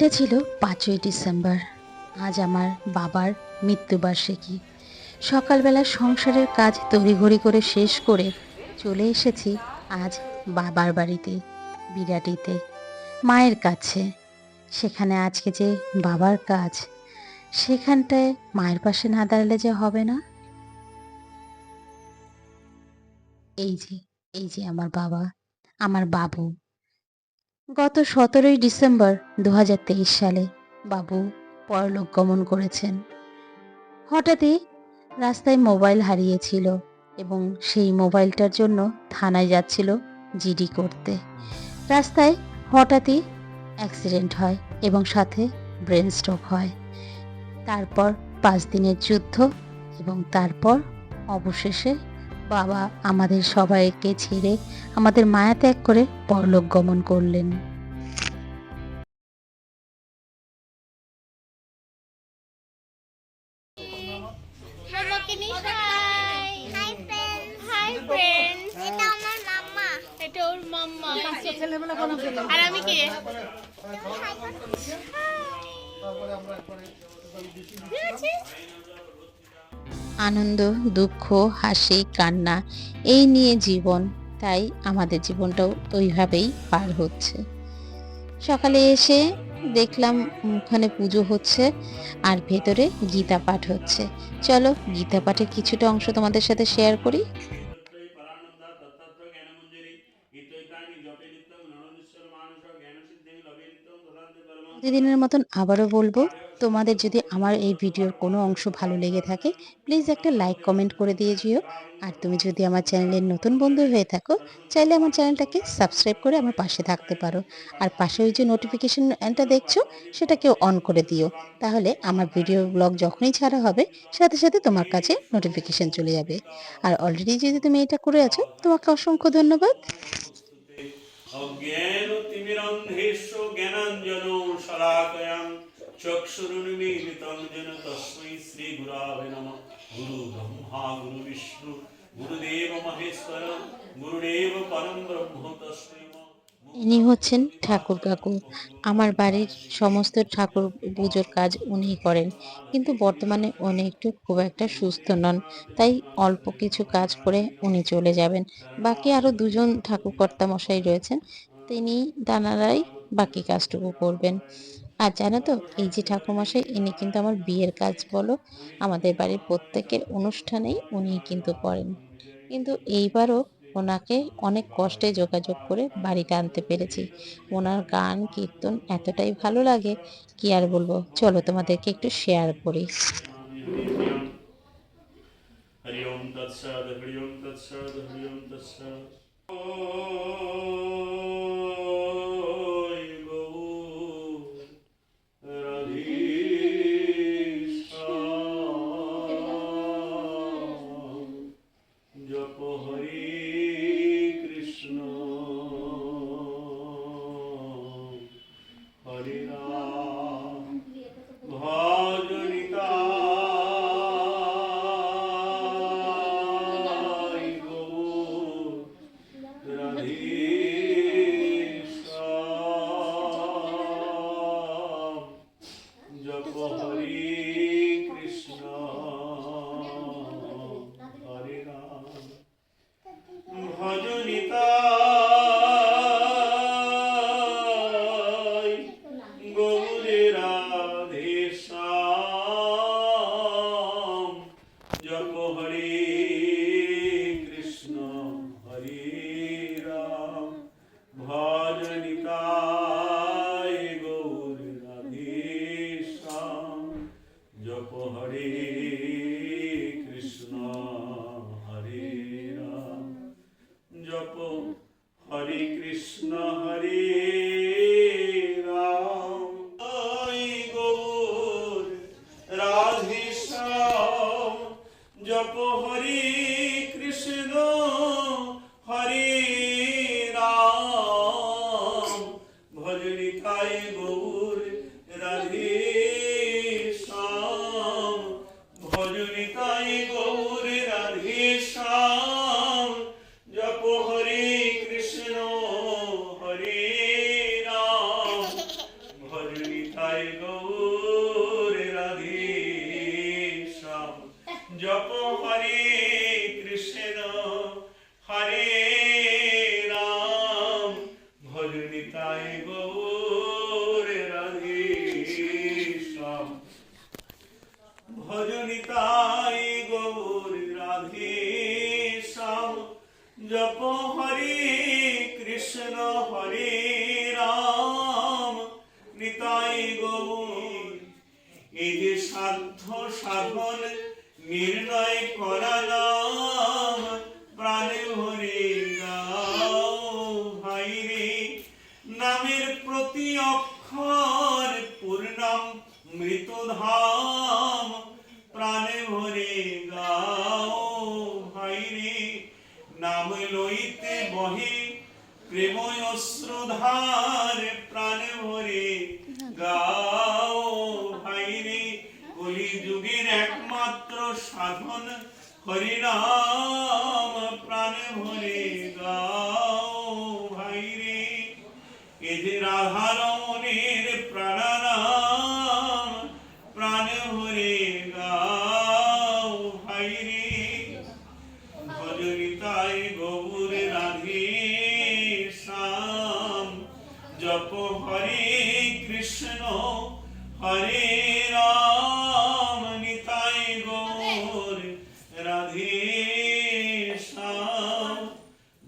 দিনটা ছিল পাঁচই ডিসেম্বর। আজ আমার বাবার মৃত্যুবার্ষিকী। সকালবেলা সংসারের কাজ তড়িঘড়ি করে শেষ করে চলে এসেছি আজ বাবার বাড়িতে, বিরাটিতে, মায়ের কাছে। সেখানে আজকে যে বাবার কাজ, সেখানটায় মায়ের পাশে না দাঁড়ালে যে হবে না? এই যে এই যে আমার বাবা, আমার বাবু। গত সতেরোই ডিসেম্বর দু হাজার তেইশ সালে বাবু পরলোক গমন করেছেন। হঠাৎই রাস্তায় মোবাইল হারিয়েছিল এবং সেই মোবাইলটার জন্য থানায় যাচ্ছিল জিডি করতে। রাস্তায় হঠাৎই অ্যাক্সিডেন্ট হয় এবং সাথে ব্রেন স্ট্রোক হয়। তারপর পাঁচ দিনের যুদ্ধ এবং তারপর অবশেষে বাবা আমাদের সবাইকে ছেড়ে আমাদের মায়া ত্যাগ করে পরলোক গমন করলেন। আনন্দ, দুঃখ, হাসি, কান্না, এই নিয়ে জীবন, তাই আমাদের জীবনটাও ওইভাবেই পার হচ্ছে। সকালে এসে দেখলাম ওখানে পুজো হচ্ছে আর ভেতরে গীতা পাঠ হচ্ছে। চলো গীতা পাঠের কিছুটা অংশ তোমাদের সাথে শেয়ার করি। প্রতিদিনের মতন আবারও বলব তোমাদের যদি আমার এই ভিডিওর কোনো অংশ ভালো লেগে থাকে প্লিজ একটা লাইক কমেন্ট করে দিয়ে যেও। আর তুমি যদি আমার চ্যানেলের নতুন বন্ধু হয়ে থাকো, চাইলে আমার চ্যানেলটাকে সাবস্ক্রাইব করে আমার পাশে থাকতে পারো। আর পাশে ওই যে নোটিফিকেশনটা দেখছ, সেটাকেও অন করে দিও। তাহলে আমার ভিডিও ব্লগ যখনই ছাড়া হবে, সাথে সাথে তোমার কাছে নোটিফিকেশন চলে যাবে। আর অলরেডি যদি তুমি এটা করে আছো, তোমাকে অসংখ্য ধন্যবাদ। অজ্ঞানতিমিরন্ধেষ্য জ্ঞানাঞ্জন শলাকয়াং যেন শ্রীগুরাবে নমঃ গুরু ব্রহ্মা গুরু বিষ্ণু গুরুদেব মহেশ্বর গুরুদেব পরম ব্রহ্ম তস্मै নমঃ ইনি হচ্ছেন ঠাকুর কাকু। আমার বাড়ির সমস্ত ঠাকুর পুজোর কাজ উনিই করেন। কিন্তু বর্তমানে উনি একটু খুব একটা সুস্থ নন। তাই অল্প কিছু কাজ করে উনি চলে যাবেন। বাকি আরও দুজন ঠাকুর মশাই রয়েছেন। তিনি দানারাই বাকি কাজটুকু করবেন। আর জানো তো, এই যে ঠাকুরমশাই, ইনি কিন্তু আমার বিয়ের কাজ, বলো? আমাদের বাড়ির প্রত্যেকের অনুষ্ঠানেই উনি কিন্তু করেন। কিন্তু এইবারও ওনাকে অনেক কষ্টে যোগাযোগ করে বাড়িতে আনতে পেরেছি। ওনার গান, কীর্তন এতটাই ভালো লাগে, কি আর বলব? চলো তোমাদেরকে একটু শেয়ার করি। I go প্রেম অশ্রুধার প্রাণ ভরে গাও ভাইরে কলি যুগের একমাত্র সাধন হরিনাম প্রাণ ভরে গাও ভাই রে এদের আধারণের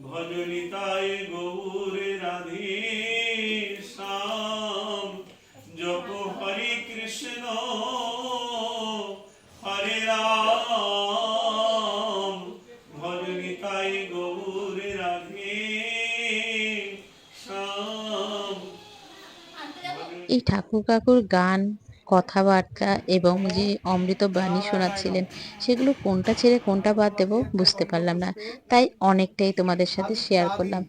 ভজনিতাই গৌর রাধে শ্যাম জপ হরে কৃষ্ণ, হরে রাম। ভজনিতাই গৌর রাধে শ্যাম এই ঠাকুর কাকুর গান কথাবার্তা এবং যে অমৃত বাণী শোনাচ্ছিলেন, সেগুলো কোনটা ছেড়ে কোনটা বাদ দেবো বুঝতে পারলাম না। তাই অনেকটাই তোমাদের সাথে শেয়ার করলাম।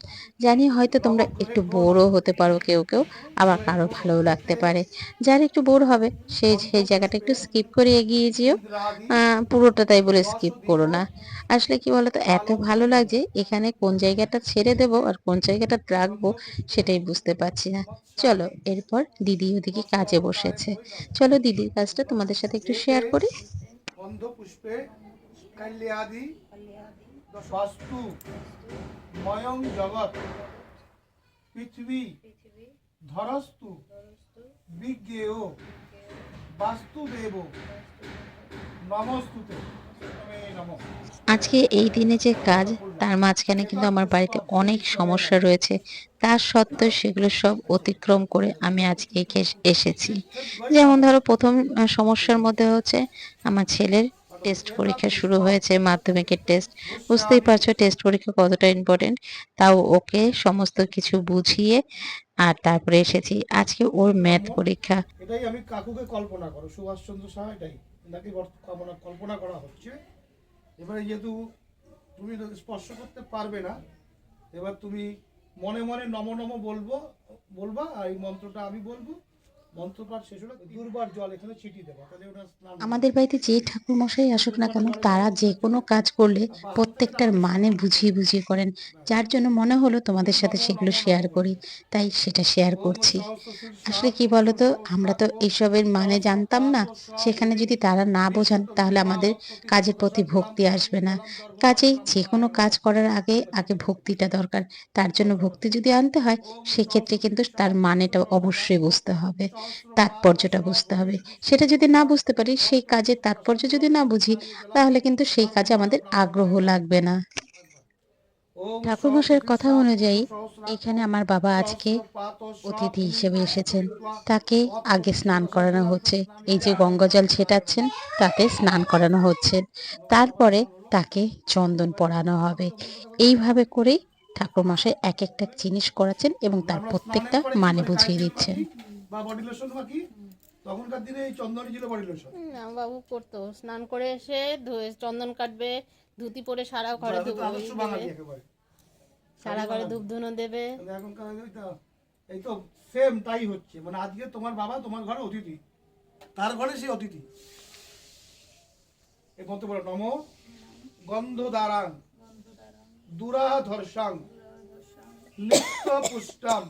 জানি হয়তো তোমরা একটু বোরও হতে পারো কেউ কেউ, আবার কারও ভালোও লাগতে পারে। যার একটু বোর হবে সেই সেই জায়গাটা একটু স্কিপ করে এগিয়ে যেও। পুরোটা তাই বলে স্কিপ করো না। আসলে কি বলতো, এত ভালো লাগছে, এখানে কোন জায়গাটা ছেড়ে দেবো আর কোন জায়গাটা রাখব, সেটাই বুঝতে পারছি না। চলো, এরপর দিদি ওদিকে কাজে বসেছে। চলো দিদির কাজটা তোমাদের সাথে একটু শেয়ার করি। পুষ্পে কল্যাদি ময়ং জগৎ পৃথিবী ধরস্তু বিজ্ঞেয়। বাস্তুদেব। নমস্তুতে। আজকে এই দিনে যে কাজ, তার মাঝখানে কিন্তু আমার বাড়িতে অনেক সমস্যা রয়েছে। তার সত্ত্বেও সেগুলো সব অতিক্রম করে আমি আজকে এসেছি। যেমন ধরো, প্রথম সমস্যার মধ্যে হচ্ছে আমার ছেলের টেস্ট পরীক্ষা শুরু হয়েছে, মাধ্যমিকের টেস্ট বুঝতেই পারছ টেস্ট পরীক্ষা কতটা ইম্পর্টেন্ট তাও ওকে সমস্ত কিছু বুঝিয়ে আর তারপরে এসেছি। আজকে ওর ম্যাথ পরীক্ষা। এটাই আমি কাকুকে কল্পনা করো, সুভাষচন্দ্র সাহা এটাই। নাকি কল্পনা কল্পনা করা হচ্ছে। এবারে যেহেতু তুমি স্পর্শ করতে পারবে না, এবার তুমি মনে মনে নম নম বলব, বলবা, আর এই মন্ত্রটা আমি বলব। আমাদের বাড়িতে যে ঠাকুর মশাই আসুক না কেন, তারা যে কোনো কাজ করলে প্রত্যেকটার মানে বুঝিয়ে বুঝিয়ে করেন। যার জন্য মনে হলো তোমাদের সাথে সেগুলো শেয়ার করি, তাই সেটা শেয়ার করছি। আসলে কি বলতো, আমরা তো এইসবের মানে জানতাম না। সেখানে যদি তারা না বোঝান, তাহলে আমাদের কাজের প্রতি ভক্তি আসবে না। কাজেই যে কোনো কাজ করার আগে আগে ভক্তিটা দরকার। তার জন্য ভক্তি যদি আনতে হয়, সেক্ষেত্রে কিন্তু তার মানেটা অবশ্যই বুঝতে হবে। তাৎপর্যটা বুঝতে হবে। সেটা যদি না বুঝতে পারি, সেই কাজের তাৎপর্য যদি না বুঝি, তাহলে কিন্তু সেই কাজে আমাদের আগ্রহ লাগবে না। ঠাকুরমশাইয়ের কথা অনুযায়ী, এখানে আমার বাবা আজকে অতিথি হিসেবে এসেছেন। তাকে আগে স্নান করানো হচ্ছে। এই যে গঙ্গা জল ছেটাচ্ছেন, তাতে স্নান করানো হচ্ছে। তারপরে তাকে চন্দন পরানো হবে। এইভাবে করেই ঠাকুরমশাই এক একটা জিনিস করাচ্ছেন এবং তার প্রত্যেকটা মানে বুঝিয়ে দিচ্ছেন। বা বডি লোশন বা কি? তখনকার দিনে এই চন্দনই ছিল বডি লোশন না বাবু করতো। স্নান করে এসে ধুয়ে চন্দন কাটবে ধুতি পরে সারা ঘরে আদর্শ বাঙালি একেবারে। সারা ঘরে ধূপ ধুনো দেবে। এখনকার ওই তো- এই তো সেম তাই হচ্ছে। মানে আজকে তোমার বাবা তোমার ঘরে অতিথি। তার ঘরে সে অতিথি। এই মন্ত্র বলো নম গন্ধ দারাং দুরাহ ধর্ষাং নিত্য পুষ্টম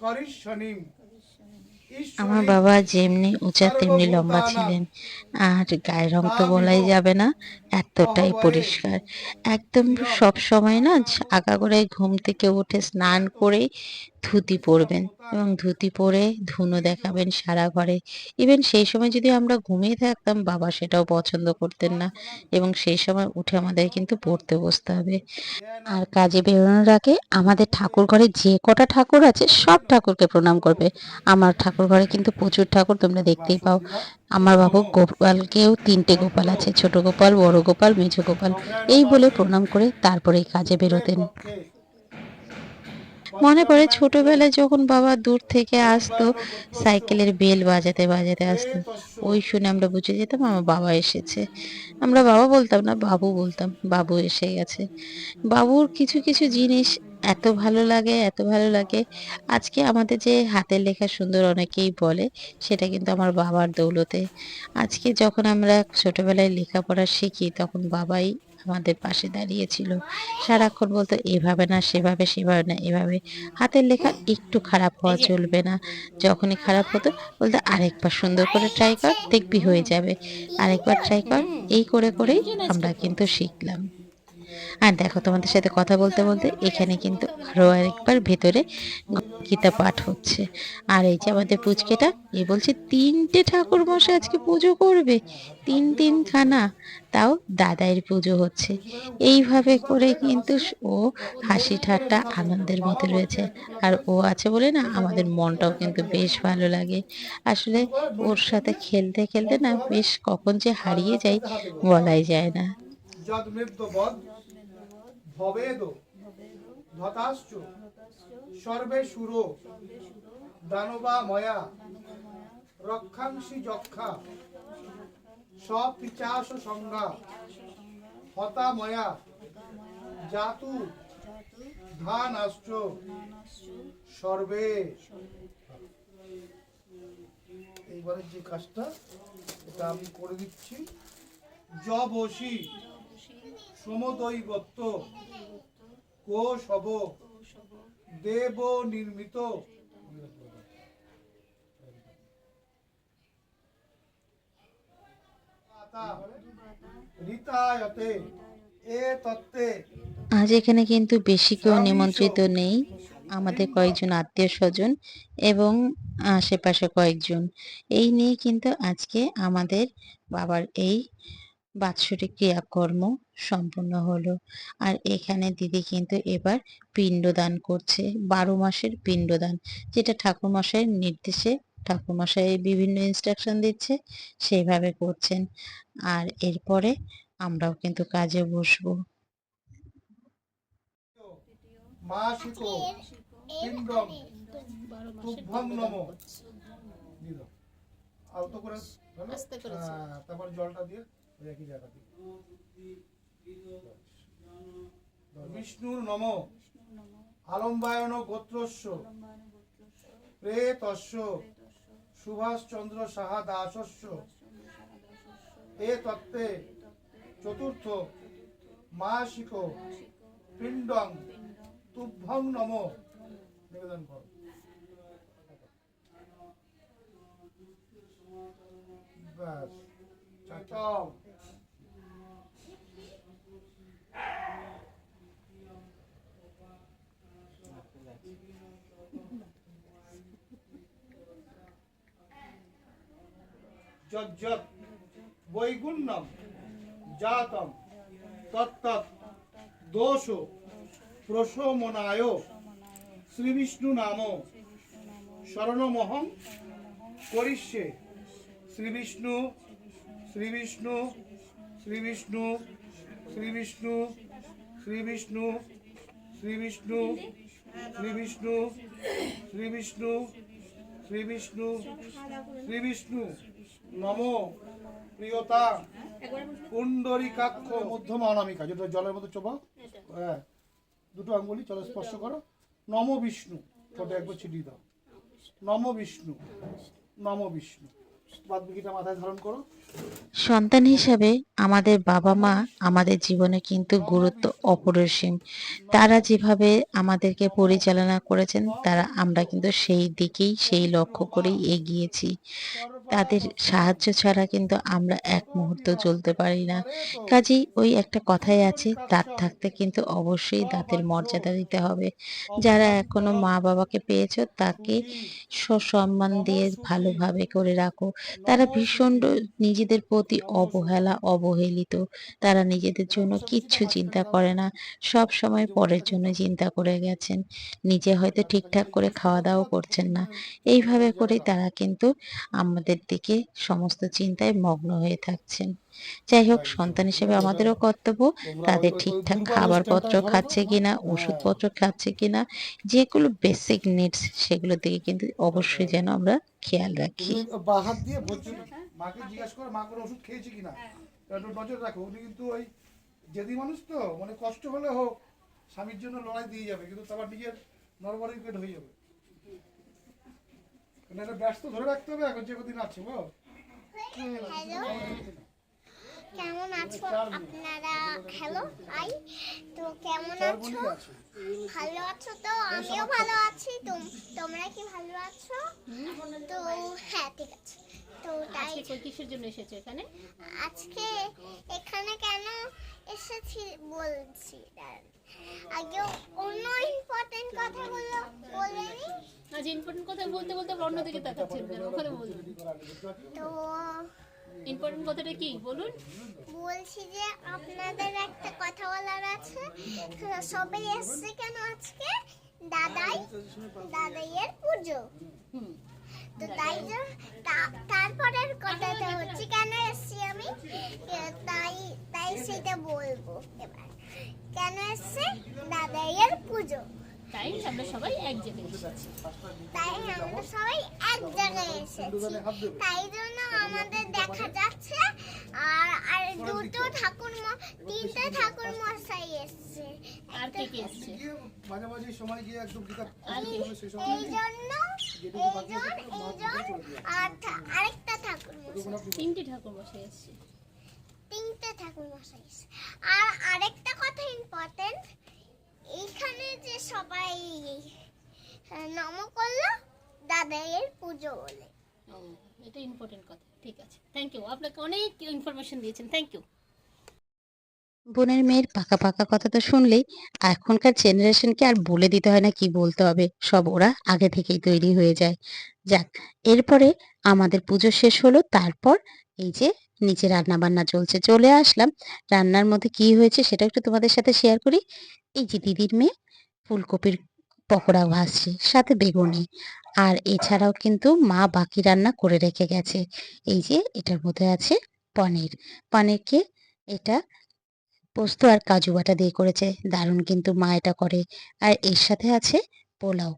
করিষ্যনিম ঈশ্বরী আমার বাবা যেমনি উঁচা, তেমনি লম্বা ছিলেন। আর গায়ের রং তো বলাই যাবে না, এতটাই পরিষ্কার। একদম সব সময় না আগাগোড়ায় ঘুম থেকে উঠে স্নান করে ধুতি পরবেন এবং ধুতি পরে ধুনো দেখাবেন সারা ঘরে। ইভেন সেই সময় যদি আমরা ঘুমিয়ে থাকতাম, বাবা সেটাও পছন্দ করতেন না এবং সেই সময় উঠে আমাদের কিন্তু পড়তে বসতে হবে। আর কাজে বেরোনোর আগে আমাদের ঠাকুর ঘরে যে কটা ঠাকুর আছে, সব ঠাকুরকে প্রণাম করবে। আমার ঠাকুর ঘরে কিন্তু প্রচুর ঠাকুর, তোমরা দেখতেই পাও। আমার বাবু গোপালকেও তিনটে গোপাল আছে, ছোট গোপাল, বড় গোপাল, মেঝো গোপাল। এই বলে প্রণাম করে তারপরে কাজে বেরোতেন। মনে পড়ে ছোটবেলায় যখন বাবা দূর থেকে আসতো, সাইকেলের বেল বাজাতে বাজাতে আসতো। ওই শুনে আমরা বুঝে যেতাম আমার বাবা এসেছে। আমরা বাবা বলতাম না, বাবু বলতাম, বাবু এসে গেছে। বাবুর কিছু কিছু জিনিস এত ভালো লাগে, এত ভালো লাগে। আজকে আমাদের যে হাতের লেখা সুন্দর অনেকেই বলে, সেটা কিন্তু আমার বাবার দৌলতে। আজকে যখন আমরা ছোটবেলায় লেখাপড়া শিখি, তখন বাবাই আমাদের পাশে দাঁড়িয়েছিল। সারাক্ষণ বলতো এভাবে না সেভাবে সেভাবে না এভাবে। হাতের লেখা একটু খারাপ হওয়া চলবে না। যখনই খারাপ হতো বলতো আরেকবার সুন্দর করে ট্রাই কর দেখবি হয়ে যাবে। আরেকবার ট্রাই কর এই করে করেই আমরা কিন্তু শিখলাম। আর দেখো, তোমাদের সাথে কথা বলতে বলতে এখানে কিন্তু আরও আরেকবার ভেতরে গীতা পাঠ হচ্ছে। আর এই যে আমাদের পুচকেটা, এ বলছে, তিনটে ঠাকুর মশাই আজকে পুজো করবে? তিন তিন খানা তাও দাদাইয়ের পুজো হচ্ছে। এইভাবে করে কিন্তু ও হাসি ঠাট্টা আনন্দের মধ্যে রয়েছে। আর ও আছে বলে না, আমাদের মনটাও কিন্তু বেশ ভালো লাগে। আসলে ওর সাথে খেলতে খেলতে না বেশ কখন যে হারিয়ে যাই বলাই যায় না। ভবেদ। ধতাশ্চ। সর্বে সুর। দানবা ময়া রক্ষাংসি যক্ষা। সপিচাস সংজ্ঞা হতা ময়া জাতু। ধান আশ্চ সর্বে। এইবারে যে কাজটা এটা আমি করে দিচ্ছি। জ কোষ দেব নির্মিত। আজ এখানে কিন্তু বেশি কেউ নিমন্ত্রিত নেই। আমাদের কয়েকজন আত্মীয় স্বজন এবং আশেপাশে কয়েকজন। এই নিয়ে কিন্তু আজকে আমাদের বাবার এই বাৎসরিক ক্রিয়াকর্ম সম্পূর্ণ হলো। আর এখানে দিদি কিন্তু এবার পিণ্ডদান করছে বারো মাসের পিণ্ডদান যেটা ঠাকুরমশাইয়ের নির্দেশে ঠাকুরমশাই বিভিন্ন ইনস্ট্রাকশন দিচ্ছে সেইভাবে করছেন। আর এরপরে আমরাও কিন্তু কাজে বসবো। আলতো করে হ্যাঁ, তারপর জলটা দিয়ে ওই বিষ্ণুর নম। আলম্বায়ন গোত্রস্য। প্রেতস্য। সুভাষচন্দ্র সাহা দাসস্য। এ তত্ত্বে চতুর্থ মাসিক পিণ্ডং তুভ্যং নম। নিবেদন কর। ব্যাস। চাচাও যজ্জত বৈগুণ্যম। জাতম। তত্তৎ। দোষ। প্রশমনায়। শ্রীবিষ্ণু নাম। শরণমহং করিষ্যে। শ্রীবিষ্ণু শ্রীবিষ্ণু শ্রীবিষ্ণু শ্রীবিষ্ণু শ্রীবিষ্ণু শ্রীবিষ্ণু শ্রীবিষ্ণু শ্রীবিষ্ণু শ্রীবিষ্ণু শ্রীবিষ্ণু। নম, প্রিয়তা পুণ্ডরিকাক্ষ মধ্যমা অনামিকা যেটা জলের মধ্যে চোপা হ্যাঁ দুটো আঙ্গুলি, চলো স্পর্শ করো। নম বিষ্ণু ছোট একবার ছিটিয়ে দাও। নম বিষ্ণু নম বিষ্ণু। ধারণ করো। সন্তান হিসাবে আমাদের বাবা মা আমাদের জীবনে কিন্তু গুরুত্ব অপরিসীম। তারা যেভাবে আমাদেরকে পরিচালনা করেছেন, তারা আমরা কিন্তু সেই দিকেই, সেই লক্ষ্য করেই এগিয়েছি। তাদের সাহায্য ছাড়া কিন্তু আমরা এক মুহূর্ত চলতে পারি না। কাজেই ওই একটা কথাই আছে, দাঁত থাকতে কিন্তু অবশ্যই দাঁতের মর্যাদা দিতে হবে। যারা এখনও মা বাবাকে পেয়েছ, তাকে সসম্মান দিয়ে ভালোভাবে করে রাখো। তারা ভীষণ নিজেদের প্রতি অবহেলা, অবহেলিত। তারা নিজেদের জন্য কিচ্ছু চিন্তা করে না। সব সময় পরের জন্য চিন্তা করে গেছেন। নিজে হয়তো ঠিকঠাক করে খাওয়া দাওয়া করছেন না। এইভাবে করেই তারা কিন্তু আমাদের দিকে সমস্ত চিন্তায় মগ্ন হয়ে থাকছেন। যাই হোক সন্তান হিসেবে আমাদেরও কর্তব্য তাদের ঠিকঠাক খাবারপত্র খাচ্ছে কিনা ওষুধপত্র খাচ্ছে কিনা যেগুলো বেসিক নিডস সেগুলোর দিকে কিন্তু অবশ্যই যেন আমরা খেয়াল রাখি। মাকে জিজ্ঞাসা করো মা কোনো ওষুধ খেয়েছে কিনা? একটু নজর রাখো। উনি কিন্তু ওই জেদি মানুষ তো মানে কষ্ট হলে হোক স্বামীর জন্য লড়াই দিয়ে যাবে কিন্তু তারপর নিজের হয়ে যাবে। এটা ব্যস্ত ধরে রাখতে হবে এখন যে কদিন আছে বল। হ্যালো। কেমন আছো? আপনারা হ্যালো আই। তো কেমন আছো? ভালো আছো তো? আমিও ভালো আছি। তোম- তোমরা কি ভালো আছো? তো হ্যাঁ ঠিক আছে। তো তাই আজকে কিসের জন্য এসেছ এখানে? আজকে এখানে কেন এসেছি বলছি দাঁড়ান। আগে অন্য ইম্পর্টেন্ট কথাগুলো বলেনি আজ ইম্পর্টেন্ট কথা বলতে বলতে অন্যদিকে তাকাচ্ছেন কেন? ওখানে বলুন। তো ইম্পর্টেন্ট কথাটা কি? বলুন। বলছি যে আপনাদের একটা কথা বলার আছে। সবাই এসছে কেন আজকে? দাদাই দাদাইয়ের পুজো। হুম। তো তাই তারপরের কথাটা হচ্ছে কেন এসছি আমি? তাই তাই সেটা বলব এবার। কেন এসছে? দাদাইয়ের পুজো। তাই আমরা সবাই এক জায়গায় এসেছি। তাই আমরা সবাই এক জায়গায় এসেছি। তাই জন্য আমাদের দেখা যাচ্ছে। আর আর দুটো ঠাকুর তিনটে ঠাকুর মশাই এসছে। আর কে কে এসছে? মাঝে মাঝে সময় গিয়ে একদম গীতা এই জন্য এইজন এইজন আর আরেকটা ঠাকুর মশাই তিনটে ঠাকুর বসে এসছে। তিনটে ঠাকুর মশাই এসছে। আর আরেকটা কথা ইম্পর্টেন্ট এইখানে যে সবাই নম করল দাদাইয়ের পুজো বলে। এটা ইম্পর্টেন্ট কথা ঠিক আছে। থ্যাংক ইউ আপনাকে অনেক ইনফরমেশন দিয়েছেন থ্যাংক ইউ বোনের মেয়ের পাকা পাকা কথা তো শুনলেই এখনকার জেনারেশনকে আর বলে দিতে হয় না কি বলতে হবে সব ওরা আগে থেকেই তৈরি হয়ে যায়। যাক এরপরে আমাদের পুজো শেষ হলো তারপর এই যে নিচে রান্না বান্না চলছে। চলে আসলাম। রান্নার মধ্যে কি হয়েছে সেটা একটু তোমাদের সাথে শেয়ার করি। এই যে দিদির মেয়ে ফুলকপির পকোড়া ভাজছে, সাথে বেগুনি। আর এছাড়াও কিন্তু মা বাকি রান্না করে রেখে গেছে। এই যে এটার মধ্যে আছে পনির। পনিরকে এটা পোস্ত আর কাজু বাটা দিয়ে করেছে। দারুণ কিন্তু মা এটা করে। আর এর সাথে আছে পোলাও।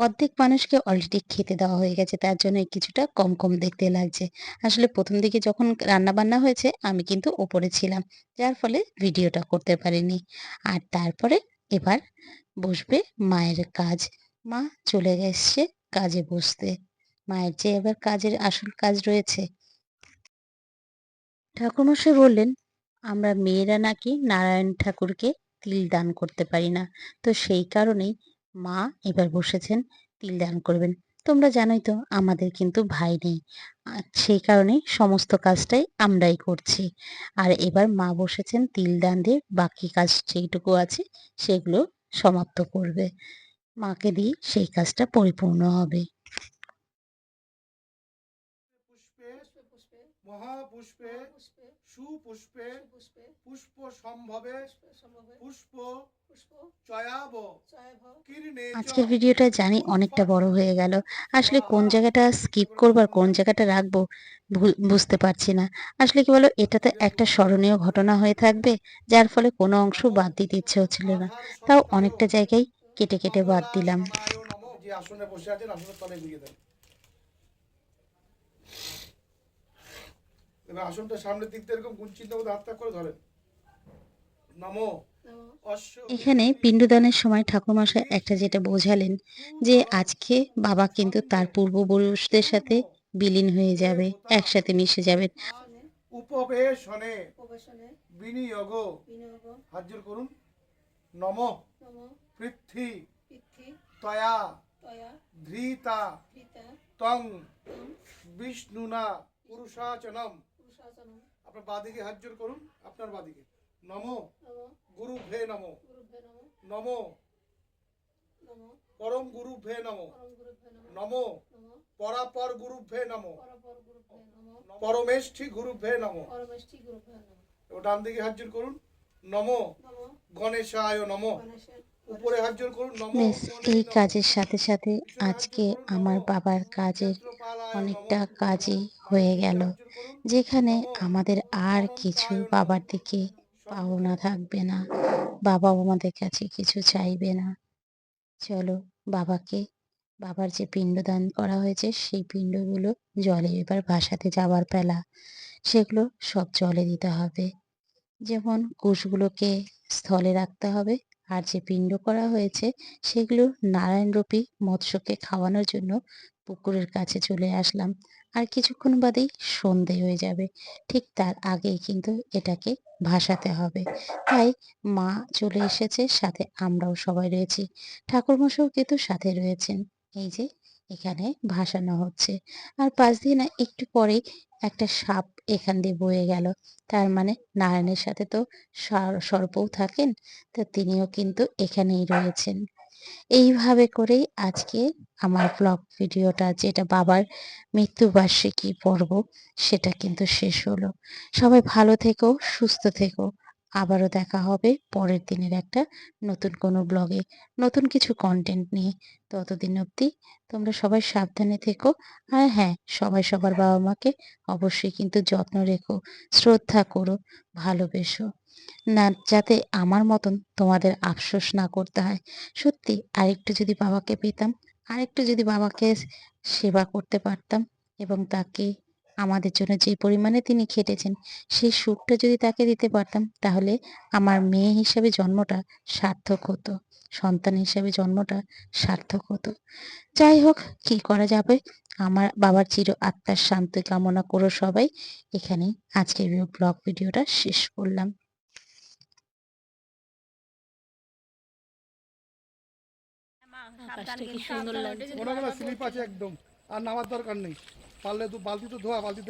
অর্ধেক মানুষকে অলরেডি খেতে দেওয়া হয়ে গেছে, তার জন্য কিছুটা কম কম দেখতে লাগছে। আসলে প্রথম দিকে যখন রান্না বান্না হয়েছে, আমি কিন্তু ওপরে ছিলাম, যার ফলে ভিডিওটা করতে পারিনি। আর তারপরে এবার বসবে মায়ের কাজ। মা চলে গেছে কাজে বসতে। মায়ের যে এবার কাজের আসল কাজ রয়েছে। ঠাকুরমশাই বললেন, আমরা মেয়েরা নাকি নারায়ণ ঠাকুরকে তিল দান করতে পারি না। তো সেই কারণেই মা এবার বসেছেন, তিল দান করবেন। তোমরা জানোই তো, আমাদের কিন্তু ভাই নেই। সেই কারণে সমস্ত কাজটাই আমরাই করছি। আর এবার মা বসেছেন তিল দান দিয়ে, বাকি কাজ যেইটুকু আছে সেগুলো সমাপ্ত করবে। মাকে দিয়ে সেই কাজটা পরিপূর্ণ হবে। পুষ্পে, মহাপুষ্পে সুপুষ্পে পুষ্প সম্ভবে পুষ্প আজকের ভিডিওটা জানি অনেকটা বড় হয়ে গেল। আসলে কোন জায়গাটা স্কিপ করব আর কোন জায়গাটা রাখব বুঝতে পারছি না। আসলে কি বলো এটা তো একটা স্মরণীয় ঘটনা হয়ে থাকবে যার ফলে কোনো অংশ বাদ দিতে ইচ্ছে হচ্ছিল না। তাও অনেকটা জায়গায় কেটে কেটে বাদ দিলাম। আসনে বসে আছেন আসনের তলে দিয়ে দেন। এবার আসনটা সামনের দিক দিয়ে এরকম কুঞ্চিত মধ্যে হাতটা করে ধরেন। নমো। এখানে পিণ্ডদানের সময় ঠাকুরমশাই একটা যেটা বোঝালেন যে আজকে বাবা কিন্তু তার পূর্বপুরুষদের সাথে বিলীন হয়ে যাবে একসাথে মিশে যাবে। উপবেশনে। বিনিয়োগ। বিনিয়োগ। হাজির করুন। নম। নম। পৃথ্বী। তয়া। তয়া। ধৃতা। তং। বিষ্ণুনা। পুরুষাচনম। আপনার বাদিকে হাজির করুন আপনার বাদিকে নম। গুরু ভে নম। নম। পরম গুরু ভে নম। নম। পরাপর গুরু ভে নম। পরমেষ্ঠি গুরু ভে নম। ডান দিকে হাজির করুন। নম। নম। গণেশায় নম। এই কাজের সাথে সাথে আজকে আমার বাবার কাজের অনেকটা কাজই হয়ে গেল যেখানে আমাদের আর কিছু বাবার দিকে পাওনা থাকবে না বাবাও আমাদের কাছে কিছু চাইবে না। চলো বাবাকে বাবার যে পিণ্ডদান করা হয়েছে সেই পিণ্ডগুলো জলে এবার ভাসাতে যাওয়ার পেলা সেগুলো সব জলে দিতে হবে। যেমন কুশগুলোকে স্থলে রাখতে হবে আর যে পিণ্ড করা হয়েছে সেগুলো নারায়ণরূপী মৎস্যকে খাওয়ানোর জন্য পুকুরের কাছে চলে আসলাম। আর কিছুক্ষণ বাদেই সন্ধে হয়ে যাবে। ঠিক তার আগেই কিন্তু এটাকে ভাসাতে হবে। তাই মা চলে এসেছে, সাথে আমরাও সবাই রয়েছি। ঠাকুরমশাও কিন্তু সাথে রয়েছেন। এই যে এখানে ভাসানো হচ্ছে। আর পাঁচ দিন একটু পরেই একটা সাপ এখান দিয়ে বয়ে গেল। তার মানে নারায়ণের সাথে তো সর- সর্পও থাকেন, তো তিনিও কিন্তু এখানেই রয়েছেন। এইভাবে করেই আজকে আমার ব্লগ ভিডিওটা, যেটা বাবার মৃত্যুবার্ষিকী পর্ব, সেটা কিন্তু শেষ হলো। সবাই ভালো থেকো, সুস্থ থেকো। আবারও দেখা হবে পরের দিনের একটা নতুন কোনো ব্লগে নতুন কিছু কন্টেন্ট নিয়ে। ততদিন অবধি তোমরা সবাই সাবধানে থেকো। আর হ্যাঁ সবাই সবার বাবা মাকে অবশ্যই কিন্তু যত্ন রেখো, শ্রদ্ধা করো, ভালোবেসো। না, যাতে আমার মতন তোমাদের আফসোস না করতে হয়। সত্যি, আরেকটু যদি বাবাকে পেতাম, আরেকটু যদি বাবাকে সেবা করতে পারতাম এবং তাকে আমাদের জন্য যে পরিমাণে তিনি খেটেছেন সেই সুখটা যদি তাকে দিতে পারতাম তাহলে আমার মেয়ে হিসাবে জন্মটা সার্থক হতো সন্তান হিসাবে জন্মটা সার্থক হতো। যাই হোক কি করা যাবে? আমার বাবার চির আত্মার শান্তি কামনা করো সবাই এখানে আজকের ব্লগ ভিডিওটা শেষ করলাম। আকাশটা কি সুন্দর লাগছে। মনে হয় স্লিপ আছে একদম আর নামার দরকার নেই। পারলে তো বালতি তো ধোয়া বালতি